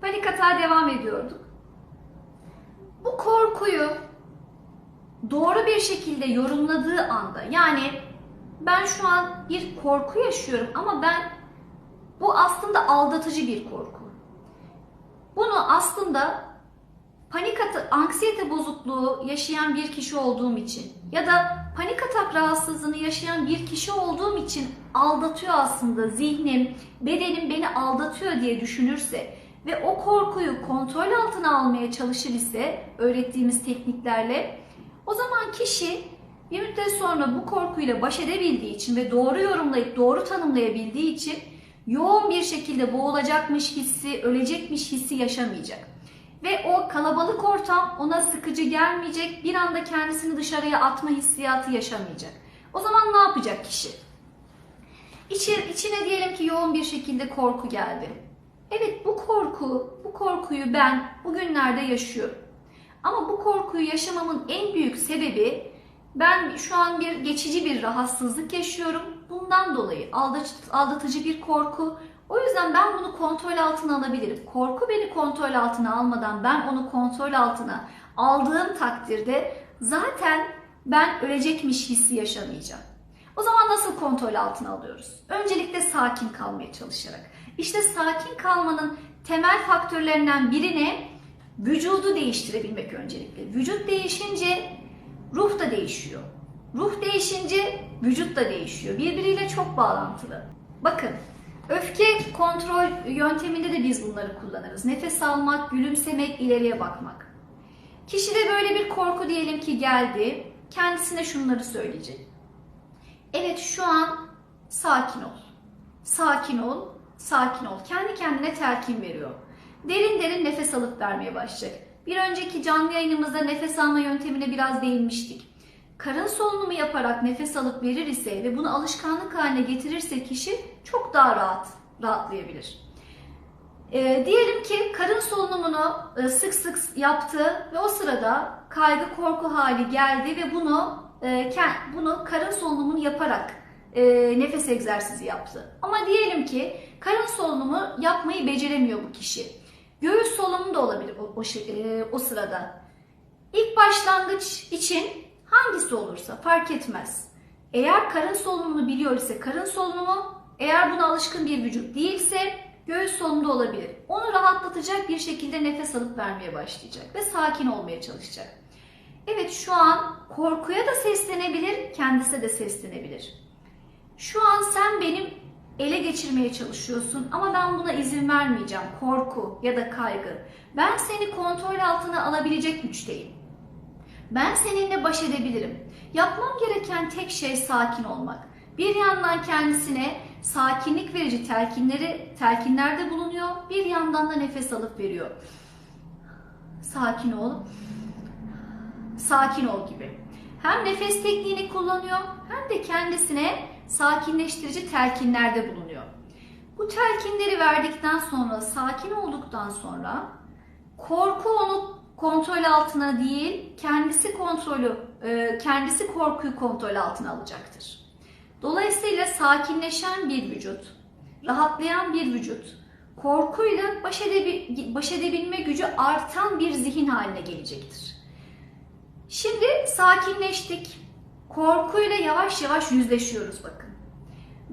Panik atağa devam ediyorduk. Bu korkuyu doğru bir şekilde yorumladığı anda yani ben şu an bir korku yaşıyorum ama ben bu aslında aldatıcı bir korku. Bunu aslında panik atak, anksiyete bozukluğu yaşayan bir kişi olduğum için ya da panik atak rahatsızlığını yaşayan bir kişi olduğum için aldatıyor aslında zihnim, bedenim beni aldatıyor diye düşünürse ve o korkuyu kontrol altına almaya çalışır ise öğrettiğimiz tekniklerle o zaman kişi bir müddet sonra bu korkuyla baş edebildiği için ve doğru yorumlayıp doğru tanımlayabildiği için yoğun bir şekilde boğulacakmış hissi, ölecekmiş hissi yaşamayacak. Ve o kalabalık ortam ona sıkıcı gelmeyecek, bir anda kendisini dışarıya atma hissiyatı yaşamayacak. O zaman ne yapacak kişi? İçi, içine diyelim ki yoğun bir şekilde korku geldi. Evet bu korku, bu korkuyu ben bugünlerde yaşıyorum. Ama bu korkuyu yaşamamın en büyük sebebi ben şu an bir geçici bir rahatsızlık yaşıyorum. Bundan dolayı aldat- aldatıcı bir korku. O yüzden ben bunu kontrol altına alabilirim. Korku beni kontrol altına almadan ben onu kontrol altına aldığım takdirde zaten ben ölecekmiş hissi yaşamayacağım. O zaman nasıl kontrol altına alıyoruz? Öncelikle sakin kalmaya çalışarak. İşte sakin kalmanın temel faktörlerinden biri ne? Vücudu değiştirebilmek öncelikle. Vücut değişince ruh da değişiyor. Ruh değişince vücut da değişiyor. Birbiriyle çok bağlantılı. Bakın öfke kontrol yönteminde de biz bunları kullanırız. Nefes almak, gülümsemek, ileriye bakmak. Kişide böyle bir korku diyelim ki geldi. Kendisine şunları söyleyecek. Evet şu an sakin ol. Sakin ol, sakin ol. Kendi kendine telkin veriyor. Derin derin nefes alıp vermeye başlayacak. Bir önceki canlı yayınımızda nefes alma yöntemine biraz değinmiştik. Karın solunumu yaparak nefes alıp verir ise ve bunu alışkanlık haline getirirse kişi çok daha rahat rahatlayabilir. Ee, diyelim ki karın solunumunu e, sık sık yaptı ve o sırada kaygı korku hali geldi ve bunu e, bunu karın solunumunu yaparak e, nefes egzersizi yaptı. Ama diyelim ki karın solunumu yapmayı beceremiyor bu kişi. Göğüs solunumu da olabilir o, o, şey- e, o sırada. İlk başlangıç için hangisi olursa fark etmez. Eğer karın solunumunu biliyor ise karın solunumu, eğer buna alışkın bir vücut değilse göğüs solunumu da olabilir. Onu rahatlatacak bir şekilde nefes alıp vermeye başlayacak ve sakin olmaya çalışacak. Evet şu an korkuya da seslenebilir, kendisi de seslenebilir. Şu an sen benim ele geçirmeye çalışıyorsun ama ben buna izin vermeyeceğim. Korku ya da kaygı. Ben seni kontrol altına alabilecek güçteyim. Ben seninle baş edebilirim. Yapmam gereken tek şey sakin olmak. Bir yandan kendisine sakinlik verici telkinleri telkinlerde bulunuyor. Bir yandan da nefes alıp veriyor. Sakin ol. Sakin ol gibi. Hem nefes tekniğini kullanıyor hem de kendisine sakinleştirici telkinlerde bulunuyor. Bu telkinleri verdikten sonra, sakin olduktan sonra korku onu kontrol altına değil, kendisi kontrolü, e, kendisi korkuyu kontrol altına alacaktır. Dolayısıyla sakinleşen bir vücut, rahatlayan bir vücut, korkuyla baş, edebi- baş edebilme gücü artan bir zihin haline gelecektir. Şimdi sakinleştik. Korkuyla yavaş yavaş yüzleşiyoruz bakın.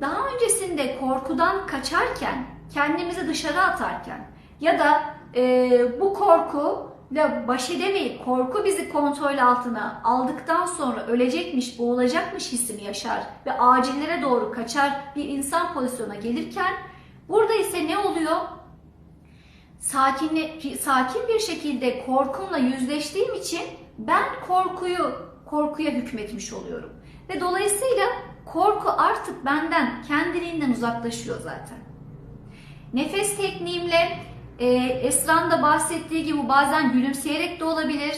Daha öncesinde korkudan kaçarken, kendimizi dışarı atarken ya da e, bu korkuyla baş edemeyip korku bizi kontrol altına aldıktan sonra ölecekmiş, boğulacakmış hissini yaşar ve acillere doğru kaçar bir insan pozisyona gelirken burada ise ne oluyor? Sakinle, sakin bir şekilde korkumla yüzleştiğim için ben korkuyu korkuya hükmetmiş oluyorum. Ve dolayısıyla korku artık benden kendiliğinden uzaklaşıyor zaten. Nefes tekniğimle e, Esra'nın da bahsettiği gibi bazen gülümseyerek de olabilir.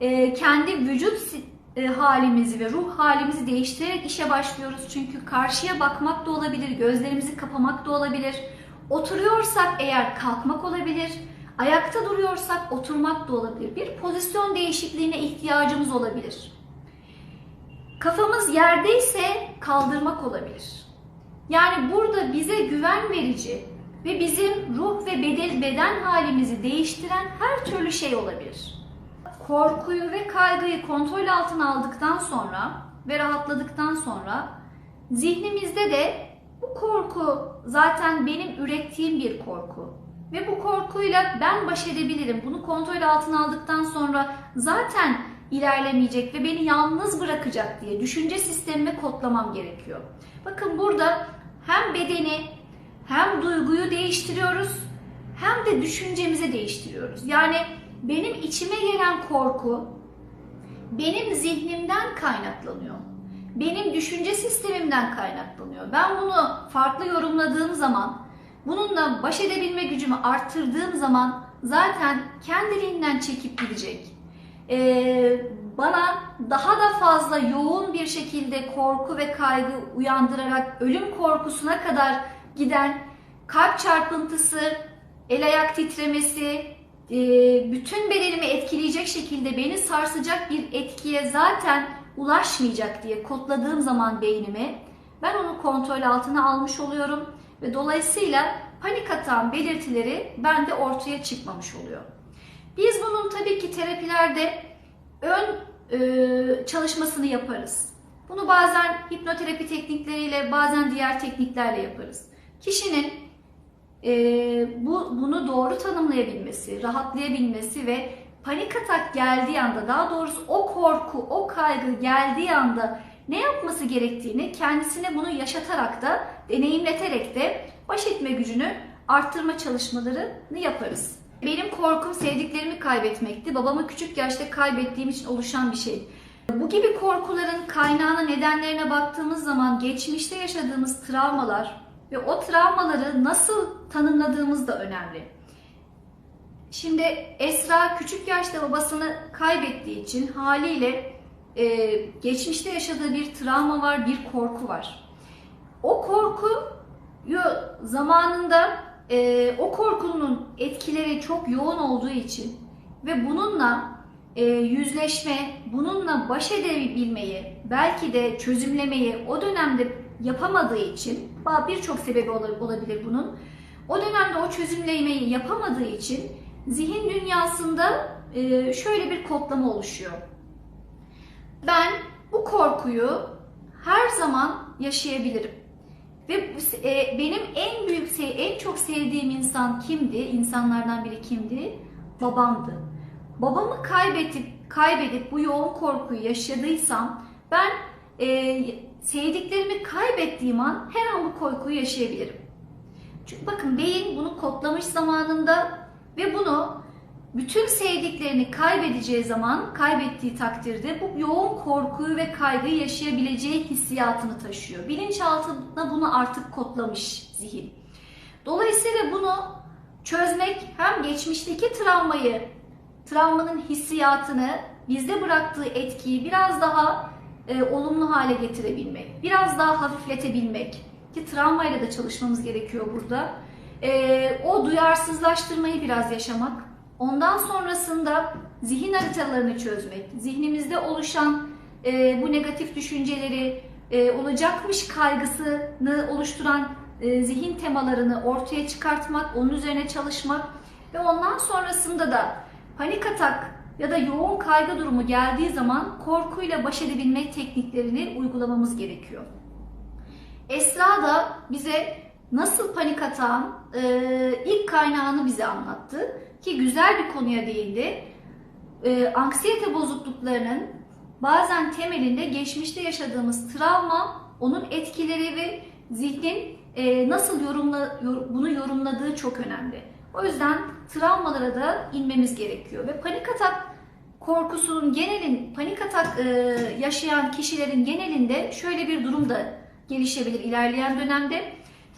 E, kendi vücut e, halimizi ve ruh halimizi değiştirerek işe başlıyoruz. Çünkü karşıya bakmak da olabilir, gözlerimizi kapamak da olabilir. Oturuyorsak eğer kalkmak olabilir. Ayakta duruyorsak oturmak da olabilir. Bir pozisyon değişikliğine ihtiyacımız olabilir. Kafamız yerdeyse kaldırmak olabilir. Yani burada bize güven verici, ve bizim ruh ve beden, beden halimizi değiştiren her türlü şey olabilir. Korkuyu ve kaygıyı kontrol altına aldıktan sonra ve rahatladıktan sonra zihnimizde de bu korku zaten benim ürettiğim bir korku. Ve bu korkuyla ben baş edebilirim. Bunu kontrol altına aldıktan sonra zaten ilerlemeyecek ve beni yalnız bırakacak diye düşünce sistemimi kodlamam gerekiyor. Bakın burada hem bedeni hem duyguyu değiştiriyoruz hem de düşüncemizi değiştiriyoruz. Yani benim içime gelen korku benim zihnimden kaynaklanıyor. Benim düşünce sistemimden kaynaklanıyor. Ben bunu farklı yorumladığım zaman, bununla baş edebilme gücümü arttırdığım zaman zaten kendiliğinden çekip gidecek. Ee, bana daha da fazla yoğun bir şekilde korku ve kaygı uyandırarak ölüm korkusuna kadar giden kalp çarpıntısı, el ayak titremesi, e, bütün bedenimi etkileyecek şekilde beni sarsacak bir etkiye zaten ulaşmayacak diye kodladığım zaman beynimi ben onu kontrol altına almış oluyorum ve dolayısıyla panik atağın belirtileri bende ortaya çıkmamış oluyor. Biz bunun tabii ki terapilerde ön e, çalışmasını yaparız. Bunu bazen hipnoterapi teknikleriyle bazen diğer tekniklerle yaparız. Kişinin e, bu bunu doğru tanımlayabilmesi, rahatlayabilmesi ve panik atak geldiği anda daha doğrusu o korku, o kaygı geldiği anda ne yapması gerektiğini kendisine bunu yaşatarak da deneyimleterek de baş etme gücünü arttırma çalışmalarını yaparız. Benim korkum sevdiklerimi kaybetmekti. Babamı küçük yaşta kaybettiğim için oluşan bir şey. Bu gibi korkuların kaynağına, nedenlerine baktığımız zaman geçmişte yaşadığımız travmalar ve o travmaları nasıl tanımladığımız da önemli. Şimdi Esra küçük yaşta babasını kaybettiği için haliyle e, geçmişte yaşadığı bir travma var, bir korku var. O korkuyu zamanında e, o korkunun etkileri çok yoğun olduğu için ve bununla e, yüzleşme, bununla baş edebilmeyi, belki de çözümlemeyi o dönemde yapamadığı için, birçok sebebi olabilir bunun. O dönemde o çözümlemeyi yapamadığı için zihin dünyasında e, şöyle bir kodlama oluşuyor. Ben bu korkuyu her zaman yaşayabilirim. Ve e, benim en büyük, en çok sevdiğim insan kimdi? İnsanlardan biri kimdi? Babamdı. Babamı kaybedip kaybedip bu yoğun korkuyu yaşadıysam ben e, sevdiklerimi kaybettiğim an her an bu korkuyu yaşayabilirim. Çünkü bakın beyin bunu kodlamış zamanında ve bunu bütün sevdiklerini kaybedeceği zaman, kaybettiği takdirde bu yoğun korkuyu ve kaygıyı yaşayabileceği hissiyatını taşıyor. Bilinçaltında bunu artık kodlamış zihin. Dolayısıyla bunu çözmek hem geçmişteki travmayı, travmanın hissiyatını, bizde bıraktığı etkiyi biraz daha e, olumlu hale getirebilmek, biraz daha hafifletebilmek ki travmayla da çalışmamız gerekiyor burada. E, o duyarsızlaştırmayı biraz yaşamak, ondan sonrasında zihin haritalarını çözmek, zihnimizde oluşan e, bu negatif düşünceleri, e, olacakmış kaygısını oluşturan e, zihin temalarını ortaya çıkartmak, onun üzerine çalışmak ve ondan sonrasında da panik atak ya da yoğun kaygı durumu geldiği zaman korkuyla baş edebilmek tekniklerini uygulamamız gerekiyor. Esra da bize nasıl panik atağın e, ilk kaynağını bize anlattı ki güzel bir konuya değindi. E, anksiyete bozukluklarının bazen temelinde geçmişte yaşadığımız travma, onun etkileri ve zihnin e, nasıl yorumla, yor, bunu yorumladığı çok önemli. O yüzden travmalara da inmemiz gerekiyor ve panik atak korkusunun genelin, panik atak e, yaşayan kişilerin genelinde şöyle bir durum da gelişebilir ilerleyen dönemde.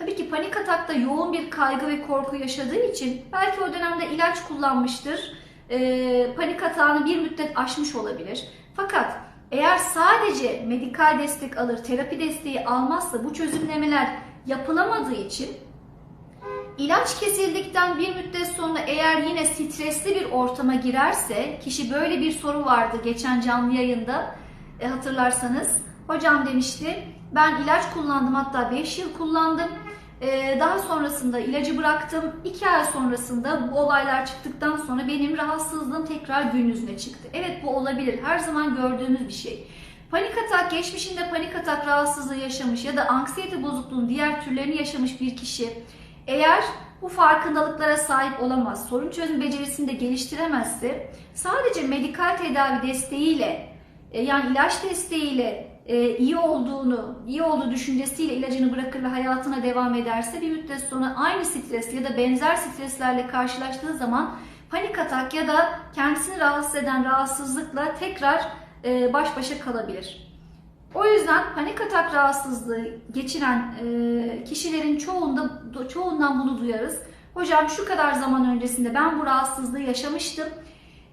Tabii ki panik atakta yoğun bir kaygı ve korku yaşadığı için belki o dönemde ilaç kullanmıştır. E, panik atağını bir müddet aşmış olabilir. Fakat eğer sadece medikal destek alır, terapi desteği almazsa bu çözümlemeler yapılamadığı için İlaç kesildikten bir müddet sonra eğer yine stresli bir ortama girerse, kişi böyle bir soru vardı geçen canlı yayında e, hatırlarsanız. Hocam demişti, ben ilaç kullandım hatta 5 yıl kullandım. Ee, daha sonrasında ilacı bıraktım. İki ay sonrasında bu olaylar çıktıktan sonra benim rahatsızlığım tekrar gün yüzüne çıktı. Evet bu olabilir. Her zaman gördüğümüz bir şey. Panik atak, geçmişinde panik atak rahatsızlığı yaşamış ya da anksiyete bozukluğunun diğer türlerini yaşamış bir kişi eğer bu farkındalıklara sahip olamaz, sorun çözüm becerisini de geliştiremezse sadece medikal tedavi desteğiyle e, yani ilaç desteğiyle e, iyi olduğunu, iyi olduğu düşüncesiyle ilacını bırakır ve hayatına devam ederse bir müddet sonra aynı stres ya da benzer streslerle karşılaştığı zaman panik atak ya da kendisini rahatsız eden rahatsızlıkla tekrar e, baş başa kalabilir. O yüzden panik atak rahatsızlığı geçiren e, kişilerin çoğunda çoğundan bunu duyarız. Hocam şu kadar zaman öncesinde ben bu rahatsızlığı yaşamıştım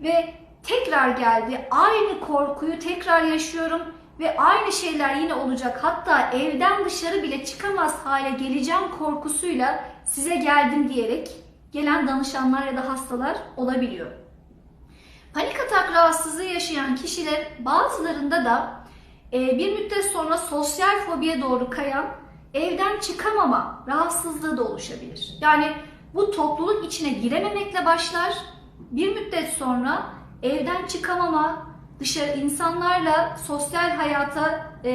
ve tekrar geldi. Aynı korkuyu tekrar yaşıyorum ve aynı şeyler yine olacak. Hatta evden dışarı bile çıkamaz hale geleceğim korkusuyla size geldim diyerek gelen danışanlar ya da hastalar olabiliyor. Panik atak rahatsızlığı yaşayan kişiler bazılarında da e, bir müddet sonra sosyal fobiye doğru kayan evden çıkamama rahatsızlığı da oluşabilir. Yani bu topluluk içine girememekle başlar. Bir müddet sonra evden çıkamama, dışarı insanlarla sosyal hayata e,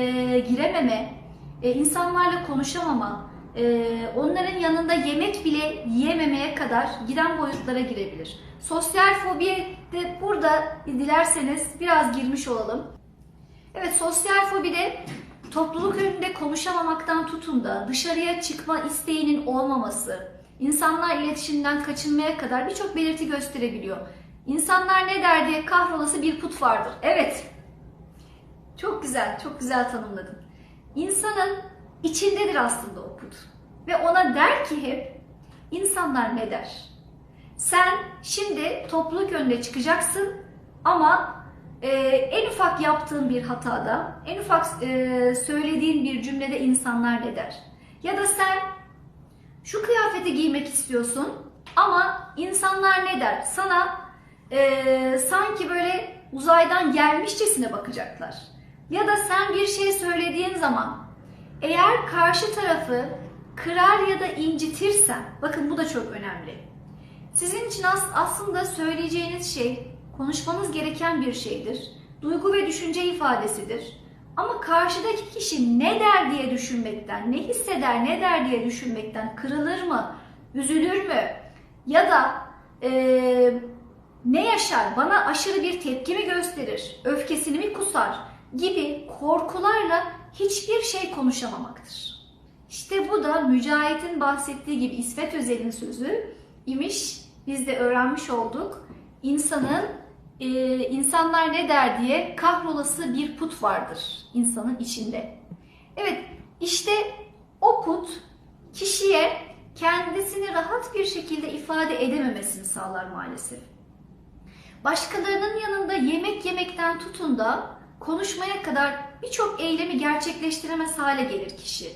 girememe, e, insanlarla konuşamama, e, onların yanında yemek bile yiyememeye kadar giden boyutlara girebilir. Sosyal fobiye de burada dilerseniz biraz girmiş olalım. Evet sosyal fobide topluluk önünde konuşamamaktan tutun da dışarıya çıkma isteğinin olmaması, insanlar iletişimden kaçınmaya kadar birçok belirti gösterebiliyor. İnsanlar ne der diye kahrolası bir put vardır. Evet. Çok güzel, çok güzel tanımladın. İnsanın içindedir aslında o put. Ve ona der ki hep insanlar ne der? Sen şimdi topluluk önüne çıkacaksın ama e, en ufak yaptığın bir hatada, en ufak e, söylediğin bir cümlede insanlar ne der? Ya da sen şu kıyafeti giymek istiyorsun ama insanlar ne der? Sana e, sanki böyle uzaydan gelmişçesine bakacaklar. Ya da sen bir şey söylediğin zaman eğer karşı tarafı kırar ya da incitirsen, bakın bu da çok önemli. Sizin için as- aslında söyleyeceğiniz şey, konuşmanız gereken bir şeydir. Duygu ve düşünce ifadesidir. Ama karşıdaki kişi ne der diye düşünmekten, ne hisseder, ne der diye düşünmekten kırılır mı, üzülür mü? Ya da e, ne yaşar, bana aşırı bir tepki mi gösterir, öfkesini mi kusar gibi korkularla hiçbir şey konuşamamaktır. İşte bu da Mücahit'in bahsettiği gibi İsmet Özel'in sözü imiş. Biz de öğrenmiş olduk. İnsanın e, insanlar ne der diye kahrolası bir put vardır insanın içinde. Evet işte o put kişiye kendisini rahat bir şekilde ifade edememesini sağlar maalesef. Başkalarının yanında yemek yemekten tutun da konuşmaya kadar birçok eylemi gerçekleştiremez hale gelir kişi.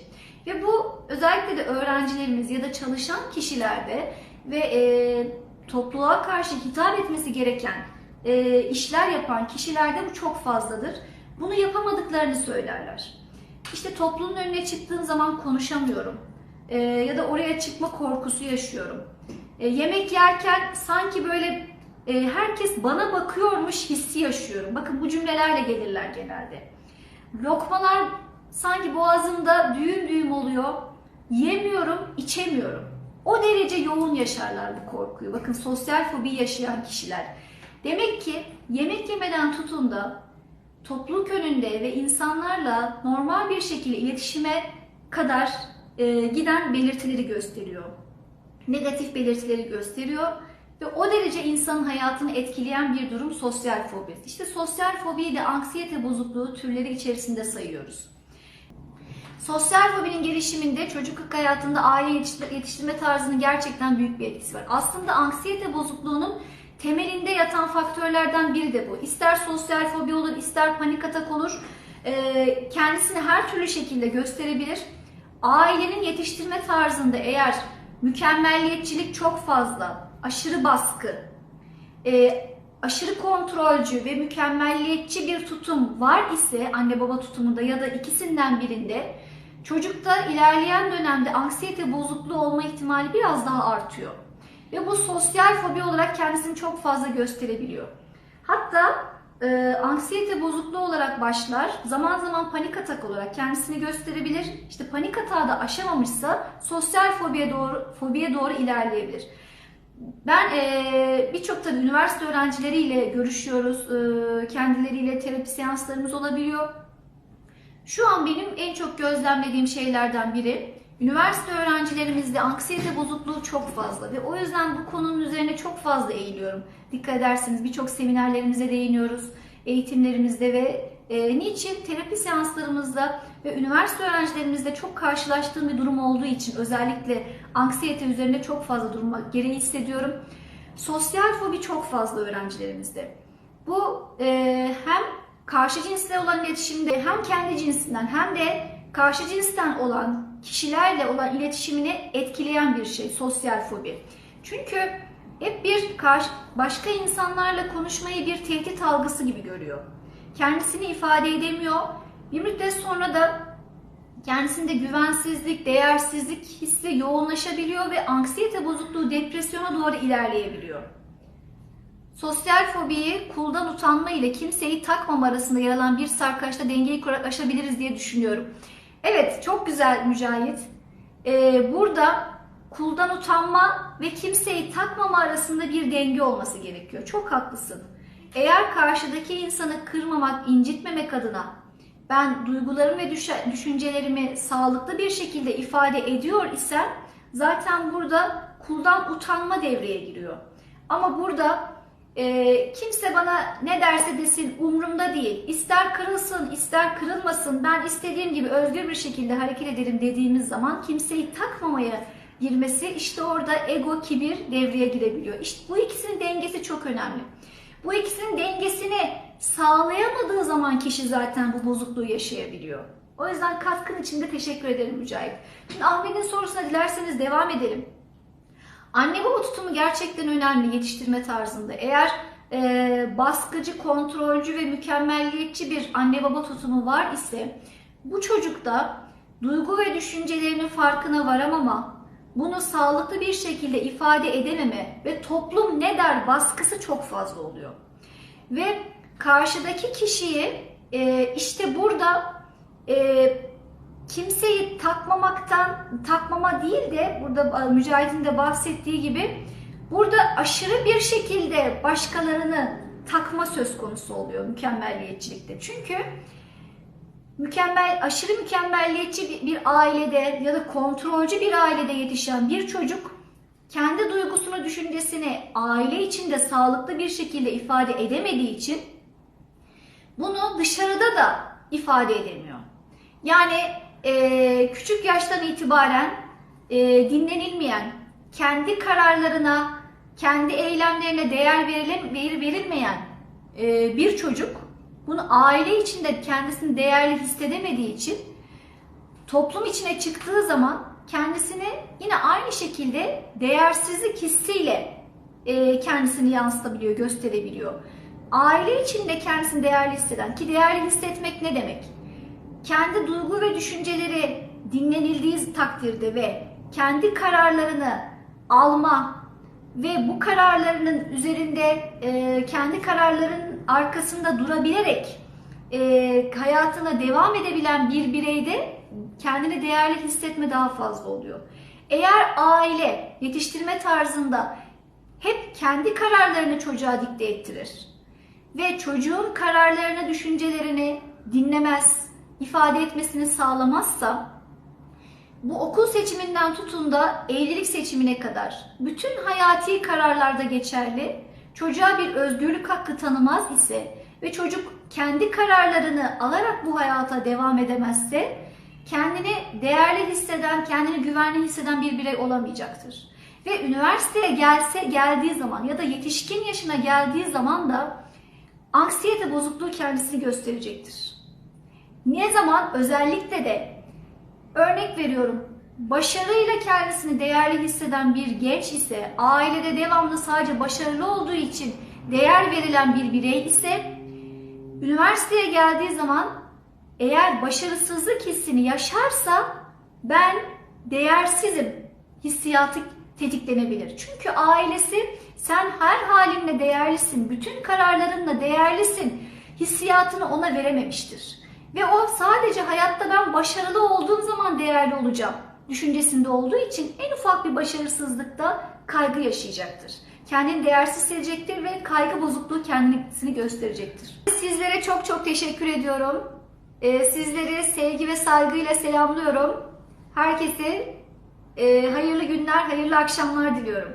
Ve bu özellikle de öğrencilerimiz ya da çalışan kişilerde ve e, topluluğa karşı hitap etmesi gereken e, işler yapan kişilerde bu çok fazladır. Bunu yapamadıklarını söylerler. İşte toplumun önüne çıktığım zaman konuşamıyorum. E, ya da oraya çıkma korkusu yaşıyorum. E, yemek yerken sanki böyle e, herkes bana bakıyormuş hissi yaşıyorum. Bakın bu cümlelerle gelirler genelde. Lokmalar sanki boğazımda düğüm düğüm oluyor. Yemiyorum, içemiyorum. O derece yoğun yaşarlar bu korkuyu. Bakın sosyal fobi yaşayan kişiler. Demek ki yemek yemeden tutun da topluluk önünde ve insanlarla normal bir şekilde iletişime kadar e, giden belirtileri gösteriyor. Negatif belirtileri gösteriyor ve o derece insanın hayatını etkileyen bir durum sosyal fobi. İşte sosyal fobiyi de anksiyete bozukluğu türleri içerisinde sayıyoruz. Sosyal fobinin gelişiminde çocukluk hayatında aile yetiştirme tarzının gerçekten büyük bir etkisi var. Aslında anksiyete bozukluğunun temelinde yatan faktörlerden biri de bu. İster sosyal fobi olur, ister panik atak olur. Kendisini her türlü şekilde gösterebilir. Ailenin yetiştirme tarzında eğer mükemmelliyetçilik çok fazla, aşırı baskı, e, aşırı kontrolcü ve mükemmelliyetçi bir tutum var ise anne baba tutumunda ya da ikisinden birinde çocukta ilerleyen dönemde anksiyete bozukluğu olma ihtimali biraz daha artıyor. Ve bu sosyal fobi olarak kendisini çok fazla gösterebiliyor. Hatta e, anksiyete bozukluğu olarak başlar, zaman zaman panik atak olarak kendisini gösterebilir. İşte panik atağı da aşamamışsa sosyal fobiye doğru fobiye doğru ilerleyebilir. Ben e, birçok tabii üniversite öğrencileriyle görüşüyoruz, e, kendileriyle terapi seanslarımız olabiliyor. Şu an benim en çok gözlemlediğim şeylerden biri üniversite öğrencilerimizde anksiyete bozukluğu çok fazla ve o yüzden bu konunun üzerine çok fazla eğiliyorum. Dikkat ederseniz birçok seminerlerimize değiniyoruz, eğitimlerimizde ve e, niçin terapi seanslarımızda ve üniversite öğrencilerimizde çok karşılaştığım bir durum olduğu için özellikle anksiyete üzerinde çok fazla durmak gereği hissediyorum. Sosyal fobi çok fazla öğrencilerimizde. Bu e, hem karşı cinsle olan iletişimde hem kendi cinsinden hem de karşı cinsten olan kişilerle olan iletişimini etkileyen bir şey sosyal fobi. Çünkü hep bir karşı, başka insanlarla konuşmayı bir tehdit algısı gibi görüyor. Kendisini ifade edemiyor. Bir müddet sonra da kendisinde güvensizlik, değersizlik hissi yoğunlaşabiliyor ve anksiyete bozukluğu depresyona doğru ilerleyebiliyor. Sosyal fobiyi kuldan utanma ile kimseyi takmama arasında yer alan bir sarkaçta dengeyi kurarak aşabiliriz diye düşünüyorum. Evet çok güzel Mücahit. Ee, burada kuldan utanma ve kimseyi takmama arasında bir denge olması gerekiyor. Çok haklısın. Eğer karşıdaki insanı kırmamak, incitmemek adına ben duygularımı ve düşüncelerimi sağlıklı bir şekilde ifade ediyor isem zaten burada kuldan utanma devreye giriyor. Ama burada e, kimse bana ne derse desin umurumda değil. İster kırılsın, ister kırılmasın. Ben istediğim gibi özgür bir şekilde hareket ederim dediğimiz zaman kimseyi takmamaya girmesi işte orada ego, kibir devreye girebiliyor. İşte bu ikisinin dengesi çok önemli. Bu ikisinin dengesini sağlayamadığı zaman kişi zaten bu bozukluğu yaşayabiliyor. O yüzden katkın için de teşekkür ederim Mücahit. Şimdi Ahmet'in sorusuna dilerseniz devam edelim. Anne baba tutumu gerçekten önemli yetiştirme tarzında. Eğer e, baskıcı, kontrolcü ve mükemmelliyetçi bir anne baba tutumu var ise bu çocukta duygu ve düşüncelerinin farkına varamama, bunu sağlıklı bir şekilde ifade edememe ve toplum ne der baskısı çok fazla oluyor. Ve karşıdaki kişiyi e, işte burada e, kimseyi takmamaktan, takmama değil de burada Mücahit'in de bahsettiği gibi burada aşırı bir şekilde başkalarını takma söz konusu oluyor mükemmelliyetçilikte. Çünkü mükemmel, aşırı mükemmelliyetçi bir, ailede ya da kontrolcü bir ailede yetişen bir çocuk kendi duygusunu, düşüncesini aile içinde sağlıklı bir şekilde ifade edemediği için bunu dışarıda da ifade edemiyor. Yani e, küçük yaştan itibaren e, dinlenilmeyen, kendi kararlarına, kendi eylemlerine değer verilen, verilmeyen e, bir çocuk bunu aile içinde kendisini değerli hissedemediği için toplum içine çıktığı zaman kendisini yine aynı şekilde değersizlik hissiyle e, kendisini yansıtabiliyor, gösterebiliyor. Aile içinde kendisini değerli hisseden ki değerli hissetmek ne demek? Kendi duygu ve düşünceleri dinlenildiği takdirde ve kendi kararlarını alma ve bu kararlarının üzerinde e, kendi kararların arkasında durabilerek e, hayatına devam edebilen bir bireyde kendini değerli hissetme daha fazla oluyor. Eğer aile yetiştirme tarzında hep kendi kararlarını çocuğa dikte ettirir ve çocuğun kararlarını, düşüncelerini dinlemez, ifade etmesini sağlamazsa bu okul seçiminden tutun da evlilik seçimine kadar bütün hayati kararlarda geçerli. Çocuğa bir özgürlük hakkı tanımaz ise ve çocuk kendi kararlarını alarak bu hayata devam edemezse kendini değerli hisseden, kendini güvenli hisseden bir birey olamayacaktır. Ve üniversiteye gelse geldiği zaman ya da yetişkin yaşına geldiği zaman da anksiyete bozukluğu kendisini gösterecektir. Ne zaman özellikle de örnek veriyorum başarıyla kendisini değerli hisseden bir genç ise ailede devamlı sadece başarılı olduğu için değer verilen bir birey ise üniversiteye geldiği zaman eğer başarısızlık hissini yaşarsa ben değersizim hissiyatı tetiklenebilir. Çünkü ailesi sen her halinle değerlisin, bütün kararlarınla değerlisin hissiyatını ona verememiştir. Ve o sadece hayatta ben başarılı olduğum zaman değerli olacağım düşüncesinde olduğu için en ufak bir başarısızlıkta kaygı yaşayacaktır. Kendini değersiz hissedecektir ve kaygı bozukluğu kendisini gösterecektir. Sizlere çok çok teşekkür ediyorum. Ee, Sizleri sevgi ve saygıyla selamlıyorum. Herkese e, hayırlı günler, hayırlı akşamlar diliyorum.